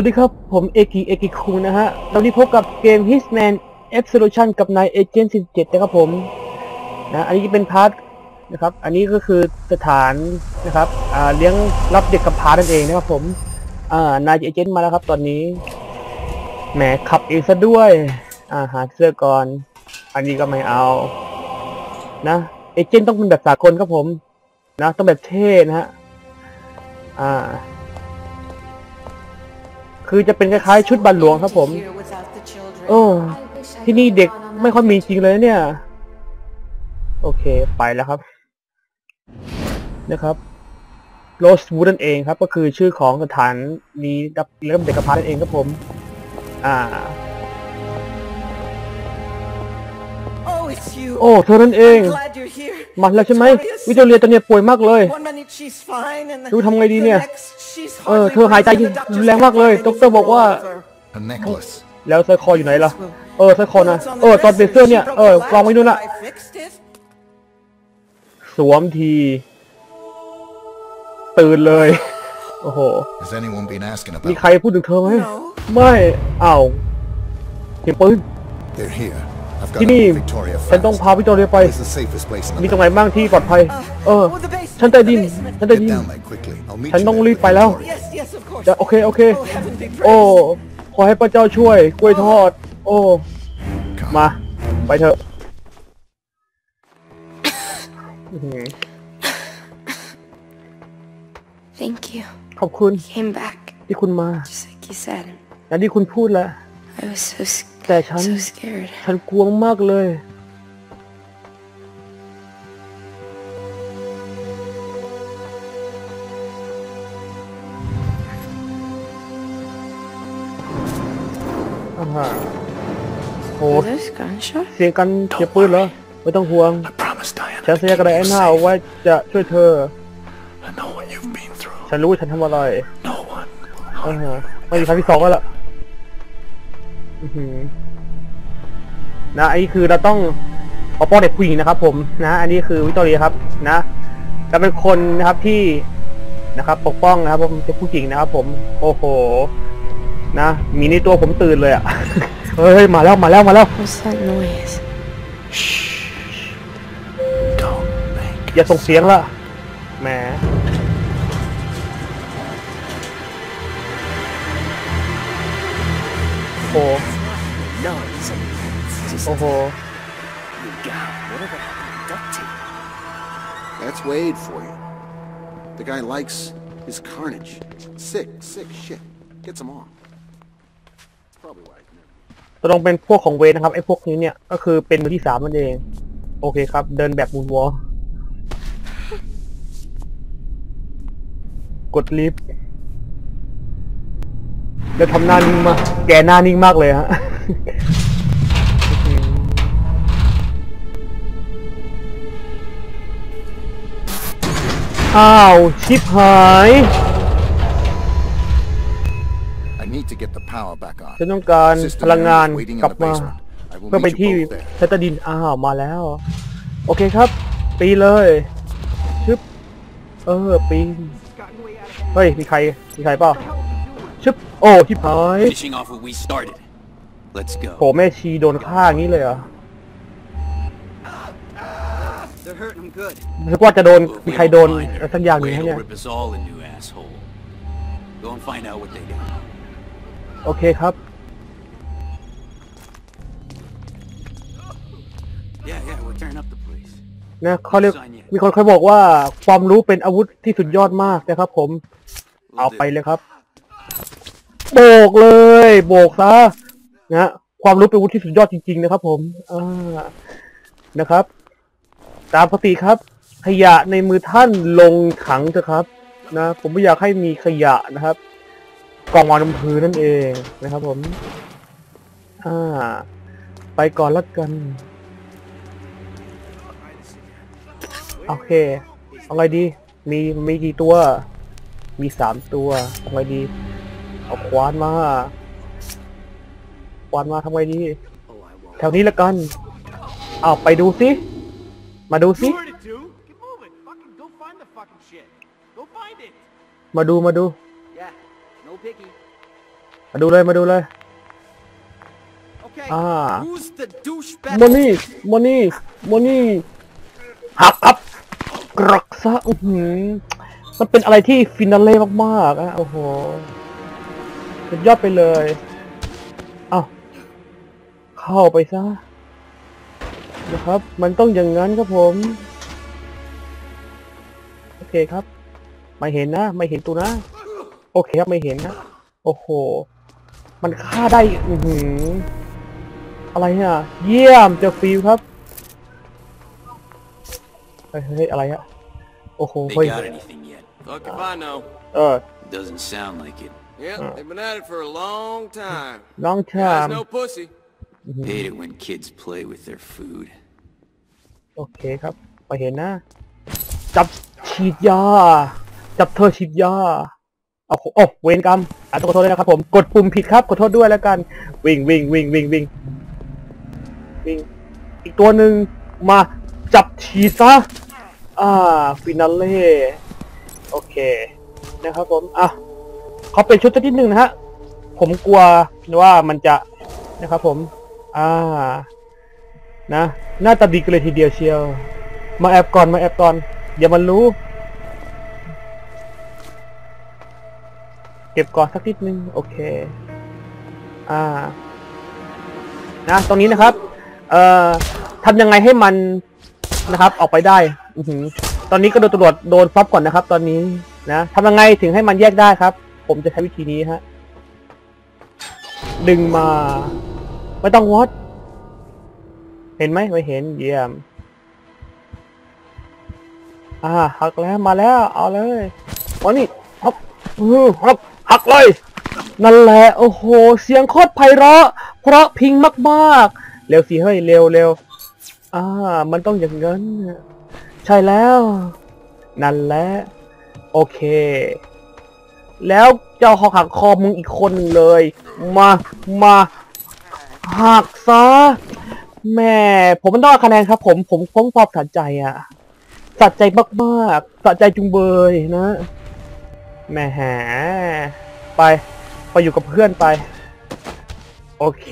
วัสดีครับ ผมเอกิเอกิคุนะฮะตอนนี้พบกับเกม Hitman Absolution กับนายเอเจนต์47นะครับผมนะอันนี้เป็นพาร์ทนะครับ อันนี้ก็คือสถานนะครับอ่าเลี้ยงรับเด็กกับพร้านั่นเองนะครับผมอ่านายเอเจนต์มาแล้วครับตอนนี้แหมขับเองซะด้วยอ่าหาเสื้อก่อน อันนี้ก็ไม่เอา นะเอเจนต์ต้องเป็นแบบสากลครับผม นะต้องแบบเท่นะฮะอ่า คือจะเป็นคล้ายๆชุดบัลหลวงครับผม โอ้ที่นี่เด็กไม่ค่อยมีจริงเลยเนี่ย โอเคไปแล้วครับ นะครับโรสวูดนั่นเองครับ ก็คือชื่อของสถานนี้ดับเริ่มเด็กกระพร้านั่นเองครับผม อ่า โอ้เธอนั่นเอง I'm glad you're here. มาแล้วใช่ไหมวิโตเรียตอนนี้ป่วยมากเลย One minute she's fine and ดูทำไงดีเนี่ย the next she's เออ hardly เธอหายใจ breathing. The doctors แรงมากเลย think ดรบอกว่า it's over. A necklace. แล้วสร้อยคออยู่ไหนล่ะ เออสร้อยคอนะ What's on the เออตอนเปลี่ยน dresser? เสื้อเนี่ย She broke เออ the วางไว้นู่น latch, ละ but I fixed it. สวมที ตื่นเลย โอ้โห Has anyone been asking มี about? ใครพูดถึงเธอไหม No. ไม่ อ้าวเสียงปืน They're here. I've got ที่ to นี่ get Victoria ฉันต้อง fast. พาวิโตเรียไป Where's the safest place in มี the ตรงไหน village? บ้างที่ปลอดภัย เออ Oh, the basement. ชั้นใต้ดิน The basement. ชั้นใต้ Get ดิน down there quickly. I'll meet ฉัน you ต้อง there รีบ with ไปแล้ว Victoria. Yes, yes, of course. จะโอเคโอเค Oh, heaven be โอ้ praised. ขอให้พระเจ้าช่วย กล้วยทอด โอ้ Come. มา ไปเถอะอื้อหือ Thank you. ขอบคุณ Came back, ที่คุณมา just like you said. อย่างที่คุณพูดแหละ I was so s- แต่ฉัน so scared. ฉันกลัวมากๆเลยอ่าฮะโห Were those gunshots? เสียงกันเสียงปืนเหรอ ไม่ต้องห่วง I promised Diana. ฉันสัญญากับไดอาน่าเอาไว้จะช่วยเธอ I know what you've been through. ฉันรู้ว่าฉันทำอะไร No one. อ่าฮะไม่มีครั้งที่สองแล้วล่ะ อื้อหือนะอันนี้คือเราต้องปกป้องเด็กผู้หญิงนะครับ ผมนะอันนี้คือวิตอเรียครับ นะเราเป็นคนนะครับที่นะครับ ปกป้องนะครับ ผมเป็นผู้หญิงนะครับ ผม โอ้โห นะมีในตัวผมตื่นเลยอะ เฮ้ยมาแล้วมาแล้วมาแล้ว What's that noise? Don't make. อย่าส่งเสียงละแหม โอ้โห No, it's just โอ้โห God, whatever happened to duct tape? That's Wade for you. The guy likes his carnage. Sick, sick shit. Gets him off. That's probably why he's never... ตกลงเป็นพวกของเวทนะครับไอ้พวกนี้เนี่ยก็คือเป็นมือที่สามนั่นเอง โอเคครับ เดินแบบมูนวอลกดลิฟต์ แล้วทำหน้านิ่งมาก แกหน้านิ่งมากเลยฮะ อ้าว ชิปหาย I need to get the power back on. ฉันต้องการ Sister พลังงาน Mary is waiting in กลับ the มา basement. I will เพื่อไป meet ที่ you both there. เซตดินอ้าวมาแล้ว โอเคครับ ปีเลยชึบเออปีนเฮ้ย มีใคร มีใครเปล่า ชึบโอ้ที่พาย Finishing off what we started. Let's โห go. แม่ชีโดนฆ่าอย่างนี้เลยเหรอ They're hurting him good. นึกว่าจะโดน If มี we ใครโดน don't find her, สักอย่างหนึ่ง Wade ให้ will เนี่ย rip us all a new asshole. Go and find out what they do. โอเคครับ Yeah, yeah, we're tearing up the place. นะเขาเรียกมีคนเคยบอกว่าความรู้เป็นอาวุธที่สุดยอดมากนะครับผม เอาไปเลยครับ โบกเลย โบกซะนะความรู้เป็นวุธที่สุดยอดจริง ๆ นะครับ ผมอ่านะครับ ตามปกติครับ ขยะในมือท่านลงถังเถอะครับ นะ ผมไม่อยากให้มีขยะนะครับกองวางบนพื้นนั่นเองนะครับ ผม อ่า ไปก่อนละกันโอเค เอาไงดี มีมีกี่ตัว มีสามตัว เอาไงดี เอาควานมาควานมาทำไงดีแถวนี้ละกันเอาไปดูสิมาดูสิ Word it, dude. Get moving. Fucking go find the fucking shit. Go find it. มาดูมาดู Yeah, no picky. มาดูเลยมาดูเลย Okay. Ah. Who's the douchebag? โมนี่โมนี่โมนี่หักครับกรักซะอื้อหือมันเป็นอะไรที่ฟินาเล่มากๆอะโอ้โห สุดยอดไปเลย เอ้าเข้าไปซะนะครับ มันต้องอย่างนั้นครับผม โอเคครับ ไม่เห็นนะ ไม่เห็นตัวนะ โอเคครับ ไม่เห็นนะ โอ้โห มันฆ่าได้ อือหือ อะไรเนี่ยเยี่ยม เจอฟิลครับเฮ้ยเฮ้ยอะไรอะโอ้โห They เฮ้ย got anything yet? Fuck if I know. เออ Doesn't sound like it. Yep, they've been at it for a long time. น้องชาม Guys, no pussy. Hate it when kids play with their food. โอเคครับไปเห็นนะ จับฉีดยา จับเธอฉีดยา เอาโอ้เวรกรรมอะต้องขอโทษด้วยนะครับผม กดปุ่มผิดครับ ขอโทษด้วยแล้วกัน วิ่งวิ่งวิ่งวิ่งวิ่งวิ่ง อีกตัวหนึ่งมาจับฉีดซะ อ่า ฟินาเล่ โอเค นะครับผม อะ เขาเป็นชุดที่หนึ่งนะฮะ ผมกลัวว่ามันจะนะครับผม อ่า นะ หน้าตาดีกันเลยทีเดียวเชียว มาแอบก่อน มาแอบก่อน อย่ามันรู้ เก็บก่อนสักนิดนึง โอเค อ่า นะ ตรงนี้นะครับ เอ่อทำยังไงให้มันนะครับ ออกไปได้ อือหือตอนนี้ก็โดนตำรวจโดนฟอบก่อนนะครับ ตอนนี้นะทำยังไงถึงให้มันแยกได้ครับ ผมจะใช้วิธีนี้ฮะ ดึงมา ไม่ต้องวอดเห็นไหมไม่เห็นเยี่ยม อ่าหักแล้วมาแล้ว เอาเลยวันนี้ฮับอือฮับหักเลย นั่นแหละ โอ้โห เสียงโคตรไพเราะ เพราะพิงมากๆ เร็วสิเฮ้ย เร็วเร็วอ่า มันต้องอย่างนั้น ใช่แล้ว นั่นแหละ โอเค แล้วเจ้าหอกหักคอมึงอีกคนหนึ่งเลย มามาหักซะแม่ผมมันต้องคะแนนครับผมผมพ้องพอบสะใจอะสะใจมากๆสะใจจุงเบยนะแหม่หาไปไปอยู่กับเพื่อนไป โอเค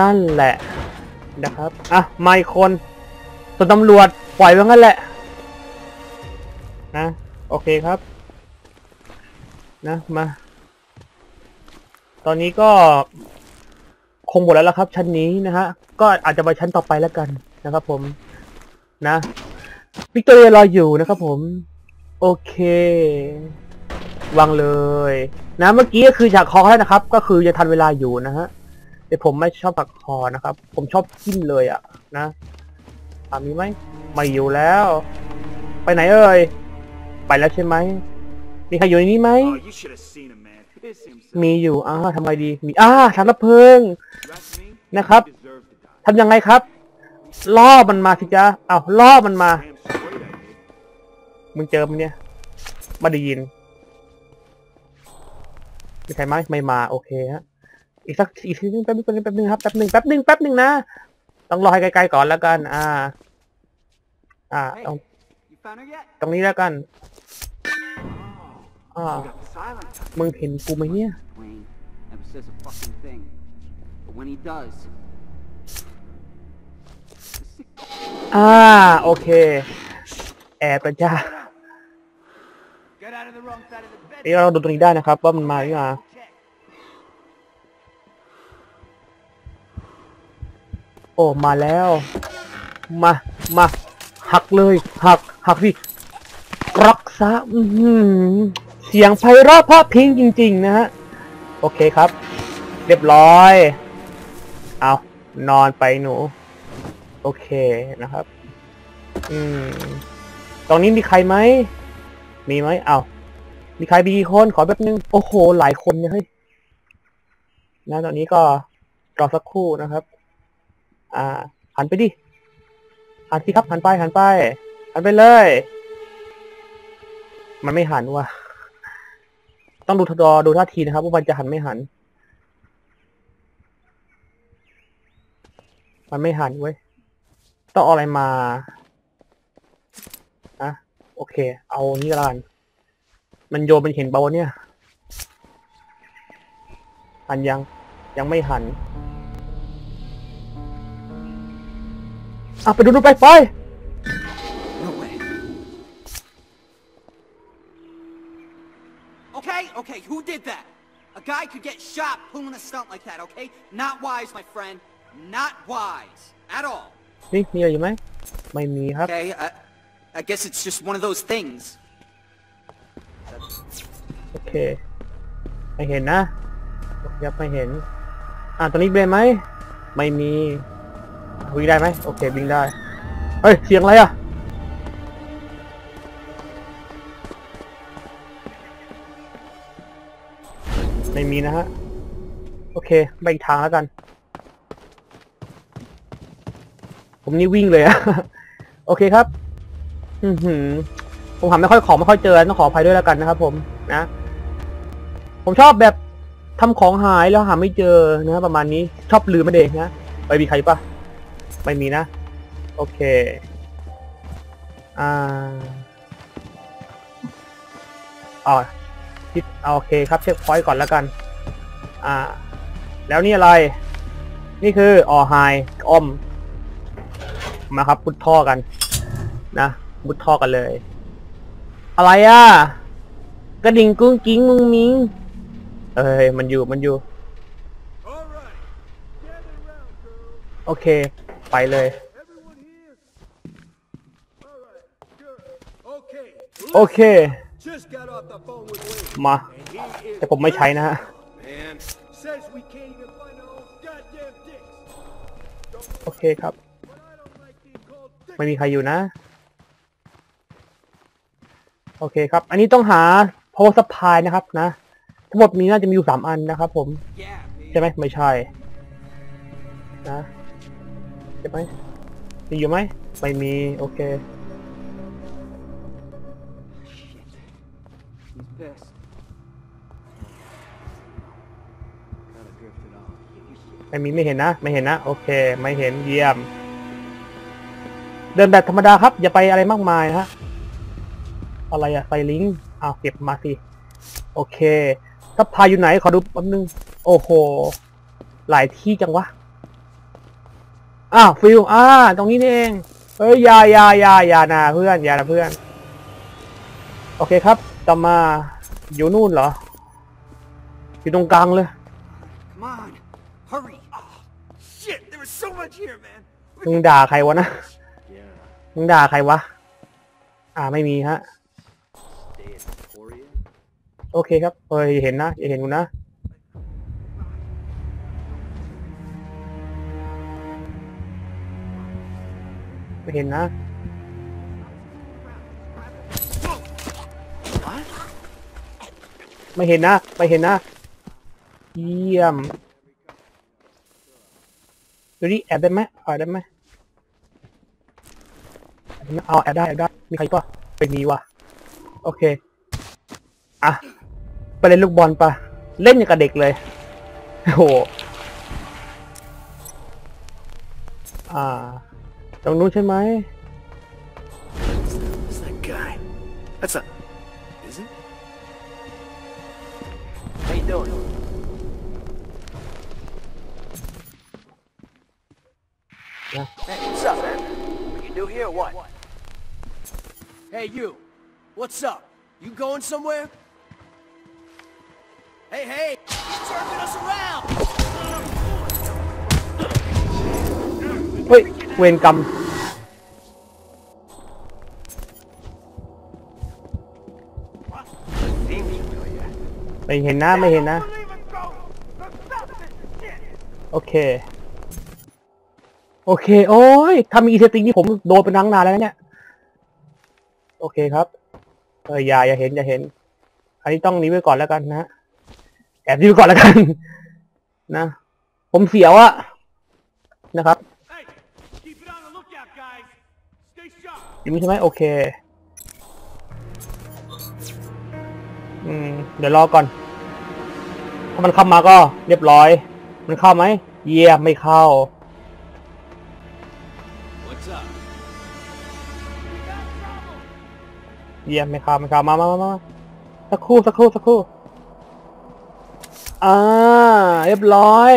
นั่นแหละนะครับอะมาอีกคนส่วนตำรวจปล่อยไว้งั้นแหละนะ โอเคครับ นะมา ตอนนี้ก็คงหมดแล้วละครับ ชั้นนี้นะฮะ ก็อาจจะไปชั้นต่อไปแล้วกันนะครับ ผม นะวิกตอเรียรออยู่นะครับผม โอเควางเลย นะเมื่อกี้ก็คือฉากคอแล้วนะครับ ก็คือยังทันเวลาอยู่นะฮะแต่ผมไม่ชอบตักคอนะครับ ผมชอบจิ้มเลยอะนะอ่ามีไหมไม่อยู่แล้ว ไปไหนเอ่ย ไปแล้วใช่ไหม มีใครอยู่ในนี้ไหม Oh, you should have seen him, man. Piss himself. มีอยู่อ่าทำไงดี มีอ่าถังดับเพลิง You ask me? นะครับ You deserve to die. ทำยังไงครับ ล่อมันมาสิจ๊ะอ้าวล่อมันมา Damn straight I did. มึงเจอมันเนี่ยไม่ได้ยินมีใครไหมไม่มา โอเคฮะ อีกสักอีกทีนึงแป๊บนึงแป๊บนึงแป๊บนึงครับ แป๊บนึงแป๊บนึงแป๊บนึงนะ ต้องรอให้ไกลๆก่อนแล้วกัน อ่า อ่าตรง You found her yet? ตรงนี้แล้วกัน อ มึงเห็นกูไหมเนี่ยอ่าโอเค แอบไปจ้าเดี๋ยวเราดูตรงนี้ได้นะครับ ว่ามันมาหรือมาโอ้ มาแล้ว มา มา หักเลย หัก หักพี่กรักซะ อื้อ เสียงไพเราะเพราะพิงจริง ๆ นะฮะ โอเคครับ เรียบร้อย เอานอนไปหนู โอเคนะครับ อืม ตรงนี้มีใครไหม มีไหม เอามีใครมีคนขอแป๊บนึง โอ้โห หลายคนเนี่ยเฮ้ยนะตอนนี้ก็รอสักครู่นะครับ อ่า หันไปดิ หันสิครับ หันไป หันไป หันไปเลย มันไม่หันว่ะ ต้องดูทดอดูท่าทีนะครับ ว่ามันจะหันไม่หัน มันไม่หันเว้ย ต้องเอาอะไรมาอะโอเค เอานี่ละกันมันโยนมันเห็นเบาเนี่ย หันยังยังไม่หันอะไปดูดูไปไป guy could get shot pulling a stunt like that, okay? Not wise, my friend. Not wise. At all. นี่มีอะไรอยู่ไหม ไม่มีครับ Okay, I, I guess it's just one of those things. โอเค ไม่เห็นนะโอเคครับไม่เห็น อ่าตอนนี้เบนไหม ไม่มีวิ่งได้ไหม โอเควิ่งได้ เฮ้ย เสียงอะไรอ่ะ ไม่มีนะฮะ โอเค ไปอีกทางแล้วกัน ผมนี่วิ่งเลยอะ โอเคครับ อือหือผมหาไม่ค่อยของไม่ค่อยเจอ ต้องขออภัยด้วยแล้วกันนะครับผมนะ ผมชอบแบบทำของหายแล้วหาไม่เจอนะประมาณนี้ชอบลืมมันเองนะไปมีใครปะไม่มีนะ โอเค อ่าอ๋อ ทิศโอเคครับเช็คพอยต์ก่อนแล้วกัน อ่า แล้วนี่อะไร นี่คือออไฮออม มาครับมุดท่อกัน นะมุดท่อกันเลย อะไรอะ กระดิ่งกุ้งกิ้งมุงมิง เอ้ยมันอยู่มันอยู่ โอเค ไปเลยโอเค Just got off the phone with มา แต่ผมไม่ใช้นะฮะโอเคครับ ไม่มีใครอยู่นะ โอเคครับ อันนี้ต้องหา power supply นะครับนะ ทั้งหมดมีน่าจะมีอยู่สามอันนะครับผม ใช่ไหมไม่ใช่ นะใช่ไหมมีอยู่ไหมไม่มี โอเค ไม่มีไม่เห็นนะ ไม่เห็นนะ โอเค ไม่เห็นเยี่ยม เดินแบบธรรมดาครับ อย่าไปอะไรมากมายนะฮะอะไรอะไฟลิงก์อ้าเก็บมาสิ โอเคถ้าพายอยู่ไหน ขอดูแป๊บนึง โอ้โห หลายที่จังวะ อ้าวฟิลอ่า ตรงนี้นี่เอง เอ้ยยายายายานะเพื่อนยานะเพื่อน โอเคครับ ต่อมาอยู่นู่นเหรอ อยู่ตรงกลางเลย much here, man. มึงด่าใครวะนะมึงด่าใครวะ อ่าไม่มีฮะ Stay at Victoria. โอเคครับเฮ้ยอย่าเห็นนะอย่าเห็นกูนะ ไม่เห็นนะ ไม่เห็นนะ ไม่เห็นนะ เยี่ยม ดูดิแอบได้ไหมเอาได้ไหมแอบได้ไหมเอาแอบได้แอบได้ มีใครปะเป็นมีว่ะโอเค อะ ไปเล่นลูกบอลปะเล่นอย่างกับเด็กเลย โอ้โห อ่า ตรงนู้นใช่ไหม Who's that guy? That's a. Is it? How you doing? Hey, what's up, man? Are you new here or what? Hey, you. What's up? You going somewhere? Hey, hey! He's jerking us around! Wait, quên cầm. Mày hình á, mày hình á. Okay. โอเค โอ้ยถ้ามีอีเซติงนี่ผมโดนเป็นทั้งนานแล้วนะเนี่ย โอเคครับ เอออย่าอย่าเห็นอย่าเห็น อันนี้ต้องนี้ไว้ก่อนแล้วกันนะ แอบนี้ไว้ก่อนแล้วกัน นะ ผมเสียวอะนะครับย่างนี้ใช่ไหมโอเค อืม เดี๋ยวรอก่อน ถ้ามันเข้ามาก็เรียบร้อย มันเข้าไหม เยี่ยมไม่เข้า เยี่ยมไม่ข้าไม่ข้ามามามามาสักครู่สักครู่สักครู่อ่าเรียบร้อย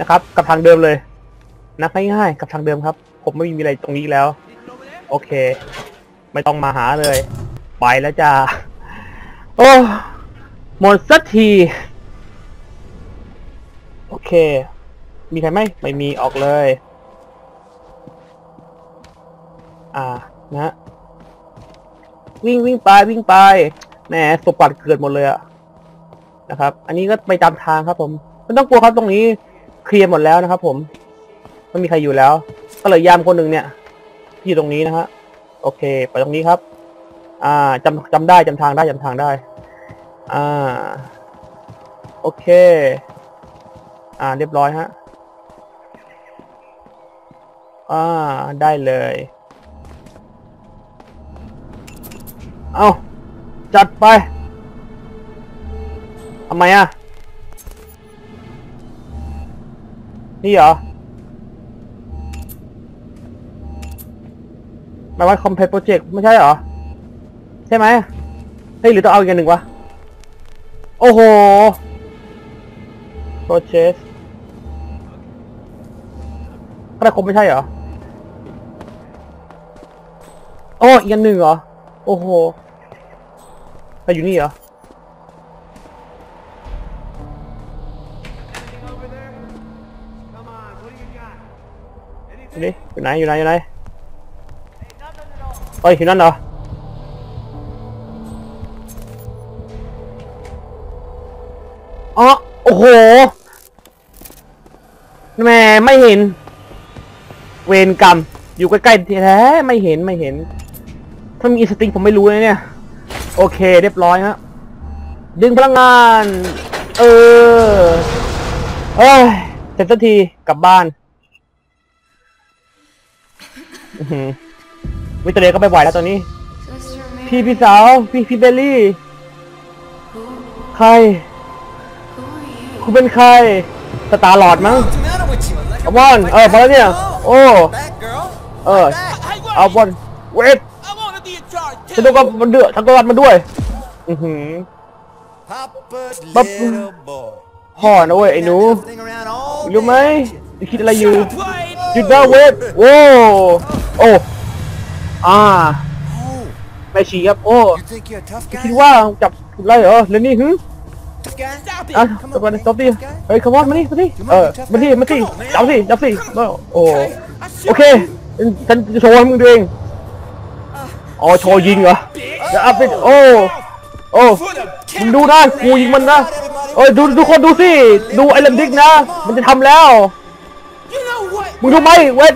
นะครับกับทางเดิมเลยนะง่ายๆกับทางเดิมครับ ผมไม่มีอะไรตรงนี้แล้ว โอเค ไม่ต้องมาหาเลย ไปแล้วจ้าโอ้หมดสักที โอเค มีใครไหมไม่มีออกเลย อ่า นะฮะวิ่งวิ่งไปวิ่งไปแหมสมบัติเกิดหมดเลยอะนะครับ อันนี้ก็ไปตามทางครับ ผมไม่ต้องกลัวครับตรงนี้เคลียร์หมดแล้วนะครับ ผมไม่มีใครอยู่แล้ว ก็เลยยามคนหนึ่งเนี่ย ที่อยู่ตรงนี้นะฮะโอเค ไปตรงนี้ครับ อ่าจำจำได้จำทางได้จำทางได้ อ่า โอเค อ่า เรียบร้อยฮะอ่า ได้เลย เอาจัดไปทำไมอะ นี่เหรอหมาว่า complete project ไม่ใช่เหรอ ใช่ไหมเฮ้ยหรือต้องเอาอีกอันหนึ่งวะ โอ้โห process ก็ได้ครบไม่ใช่เหรออ๋ออีกอันหนึ่งเหรอ โอ้โห ไปอยู่นี่เหรอ นี่อยู่ไหนอยู่ไหนอยู่ไหนเอ้ยอยู่นั่นเหรอ อ๋อ โอ้โห แหม่ไม่เห็น เวรกรรม อยู่ใกล้ๆแท้ๆไม่เห็นไม่เห็น ถ้ามีสติงผมไม่รู้เลยเนี่ย โอเค เรียบร้อยฮะดึงพลังงาน เออเอ้ยเสร็จสักทีกลับบ้านวิตเตอร์เลียก็ไม่ไหวแล้วตอนนี้ พี่พี่สาว พี่พี่เบลลี่ ใคร คุณเป็นใครสตาร์ลอดมั้งเอาบอลเออพอแล้วเนี่ย โอ้ เออ เอาบอลเวท ฉันต้องก็มันเดือดทั้งตัวมันด้วย อือหือ Papa's Pap- little boy. พ่อนะเว้ยไอ้หนู Thing around all รู้ไหม day. คิดอะไรอยู่ Wait. หยุดนะเวทโอ้โอ้อ่า Oh, ไม่ฉีครับ โอ้ you think you're a tough คิด guy? ว่าจับไรเหรอแล้วนี่หึ Tough guy? Stop อะ it. ตบกัน man. ตบดิ Tough guy. เฮ้ยคำว่ามานี่มานี่เออมาที่มาที่จับสิจับสิโอ้ Okay, I โอเค ฉันจะโชว์ให้มึงดูเอง อ๋อโชว์ยิงเหรอเดี๋ยวอัพเป็นโอ้โอ้มึงดูนะกูยิงมันนะเอ้ยดูทุกคนดูสิดูไอ้ลันดิกนะ มันจะทำแล้ว You know what? มึงดูไหมเวท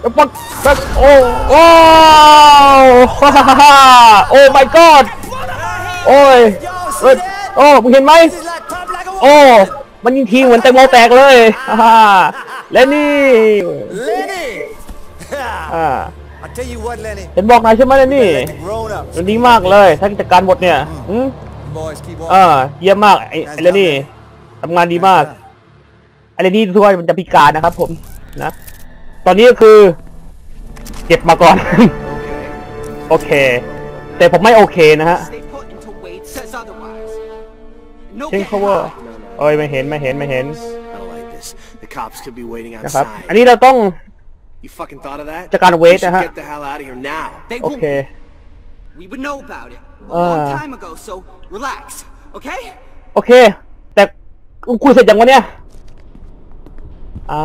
แล้วปักปักโอ้โอ้ฮ่าฮ่าฮ่าโอ้ my god โอ้ยเวทโอ้มึงเห็นไหม This is like pop like a โอ้มันยิงทีเหมือนแตงโมแตกเลยฮ่าฮ่าและนี่ Lenny. อ่า I tell you what, Lenny. เห็นบอกนายใช่ไหมเนี่ยนี่ Like the grown ups. มันดีมากเลยถ้าจัดการหมดเนี่ยอืม Boys keep เอ walking. อเยี่ยมมากไอ้ไอ้เรนนี่ทำงานดีมากไอ้เรนนี่ทุกคนมันจะพิการนะครับ ผมนะ ตอนนี้ก็คือ เก็บมาก่อน โอเค แต่ผมไม่โอเคนะฮะ Stay put until Wade says otherwise. No เช่น getting เขาว่า high. เอ้ยไม่เห็นไม่เห็นไม่เห็น I don't like this. The cops could be waiting นะครับ outside. อันนี้เราต้อง You fucking thought of that? จัดการเว We ท should นะฮะ get the hell out of here now. They โอ won't. เค We would know about it a Ah. long time ago, so relax, okay? โอเค แต่คุยเสร็จยังวะเนี่ย อ่า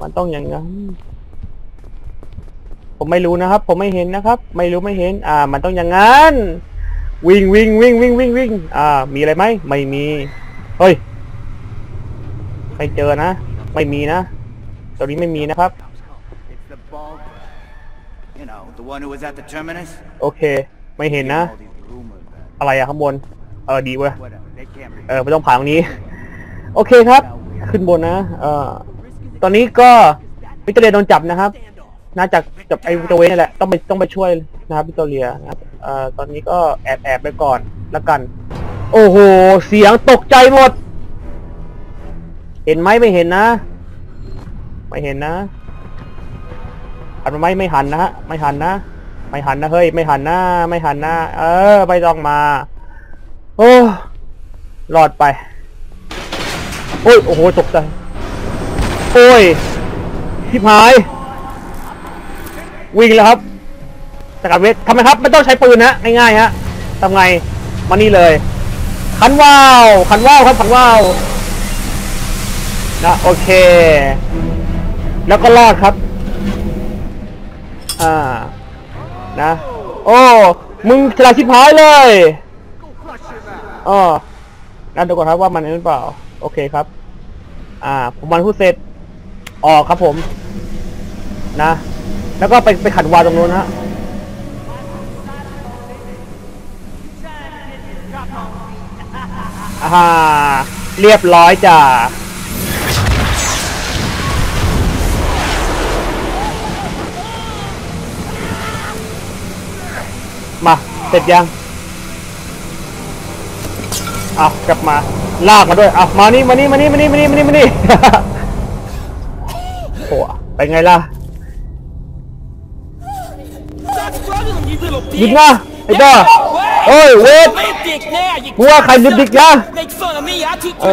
มันต้องอย่างนั้น ผมไม่รู้นะครับ ผมไม่เห็นนะครับ ไม่รู้ไม่เห็น อ่า มันต้องอย่างนั้น วิ่งวิ่งวิ่งวิ่งวิ่งวิ่ง อ่า มีอะไรไหม ไม่มี เฮ้ย ไม่เจอนะ ไม่มีนะตรงนี้ไม่มีนะครับ โอเค ไม่เห็นนะ All these rumors that อะไรอะข้างบน เออดีเว้ย whatever, they can't be เออไม่ต้องผ่านตรงนี้ โอเคครับ ขึ้นบนนะ เออตอนนี้ก็วิตเตอร์เรียโดนจับนะครับ น่าจะจับไอ้วิตเตอร์เวนนี่แหละ ต้องไปต้องไปช่วยนะครับวิตเตอร์เรียนะครับ เอ่อตอนนี้ก็แอบแอบไปก่อนแล้วกัน โอ้โห เสียงตกใจหมด เห็นไหมไม่เห็นนะ ไม่เห็นนะ หันมาไหมไม่หันนะฮะไม่หันนะไม่หันนะเฮ้ย ไม่หันนะไม่หันนะเออไม่ต้องมา โอ้รอดไปโอ้ยโอ้โหตกใจโอ้ยทิพหาย วิ่งแล้วครับสกัดเวททำไมครับไม่ต้องใช้ปืนนะง่ายๆฮะทำไงมานี่เลย ขันว่าวขันว่าวครับขันว่าวนะโอเค แล้วก็รอดครับ อ่า นะ โอ้ มึงฉลาดชิบหายเลยอ๋อนั่นดูก่อนครับว่ามันนั่นหรือเปล่า โอเคครับ อ่า ผมมันพูดเสร็จ ออกครับผม นะ แล้วก็ไปไปขัดวาตรงนู้นฮะอ่า เรียบร้อยจ้ะ มาเสร็จยังเอากลับมาลากมาด้วยเอามานี่มานี่มานี่มานี่มานี่มานี่มานี่โอ้ไปไงล่ะหยิบมาไอ้บ้าโอ้ยเวทกูว่าใครลิบดิกนะ Make fun of me, I teach Uh.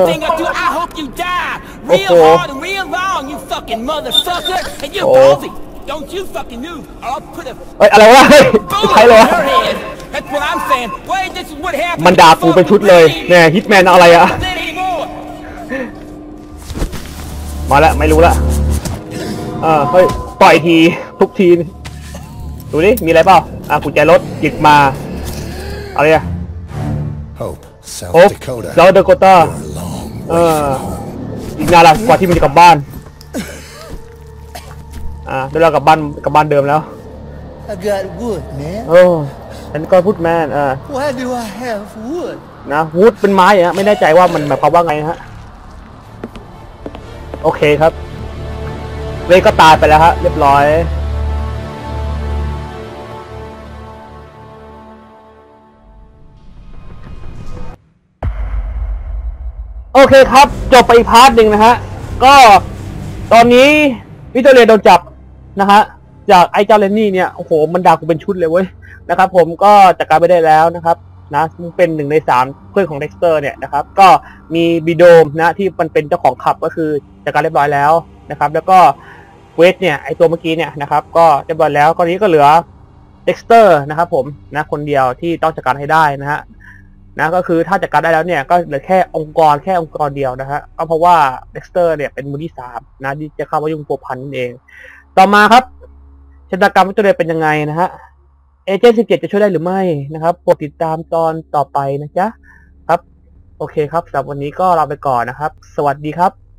you a thing or two, I hope you die. Real Oh. hard and real long, you fucking motherfucker. And you're Oh. ballsy. Don't you fucking move, or I'll put a เอ้ยอะไรวะเฮ้ย bullet ใครเหรอ in your head. That's what I'm saying. Wait, this is what happened. มันด่ากูเป็นชุดเลยเนี่ยฮิตแมนอะไรอะ Anymore. มาแล้วไม่รู้ละเออเฮ้ยต่อยทีทุกทีดูดิมีอะไรเปล่าอะกุญแจรถหยิบมาอะไรอะ Hope, South โอ๊บ Dakota. เซาท์เดโกตา Long เอออีกนานละกว่าที่มันจะกลับบ้าน อ่าเดี๋ยวเรากลับบ้านกลับบ้านเดิมแล้ว I got wood, man. เออฉันก็พูดแมนเออ Why do I have wood? นะวูดเป็นไม้อะฮะไม่แน่ใจว่ามันหมายความว่าไงฮะ โอเคครับเวทก็ตายไปแล้วฮะเรียบร้อย โอเคครับ จบไปอีกพาร์ทหนึ่งนะฮะ ก็ตอนนี้วิตเตอร์เรียโดนจับ นะฮะจากไอ้เจ้าเลนนี่เนี่ยโอ้โหมันด่ากูเป็นชุดเลยเว้ยนะครับ ผมก็จัดการไปได้แล้วนะครับนะซึ่งเป็นหนึ่งในสามเพื่อนของเด็กสเตอร์เนี่ยนะครับ ก็มีบีโดมนะที่มันเป็นเจ้าของขับก็คือจัดการเรียบร้อยแล้วนะครับ แล้วก็เวทเนี่ยไอตัวเมื่อกี้เนี่ยนะครับ ก็เรียบร้อยแล้วก็นี้ก็เหลือเด็กสเตอร์นะครับ ผมนะคนเดียวที่ต้องจัดการให้ได้นะฮะนะก็คือถ้าจัดการได้แล้วเนี่ยก็เหลือแค่องค์กรแค่องค์กรเดียวนะฮะก็เพราะว่าเด็กสเตอร์เนี่ยเป็นมือที่สามนะที่จะเข้ามายุ่งผัวพันนั่นเอง ต่อมาครับชะตากรรมวิตเตอร์เรียเป็นยังไงนะฮะเอเจนต์สิบเจะช่วยได้หรือไม่นะครับโปรดติดตามตอนต่อไปนะจ๊ะครับ โอเคครับสำหรับวันนี้ก็ลาไปก่อนนะครับ สวัสดีครับ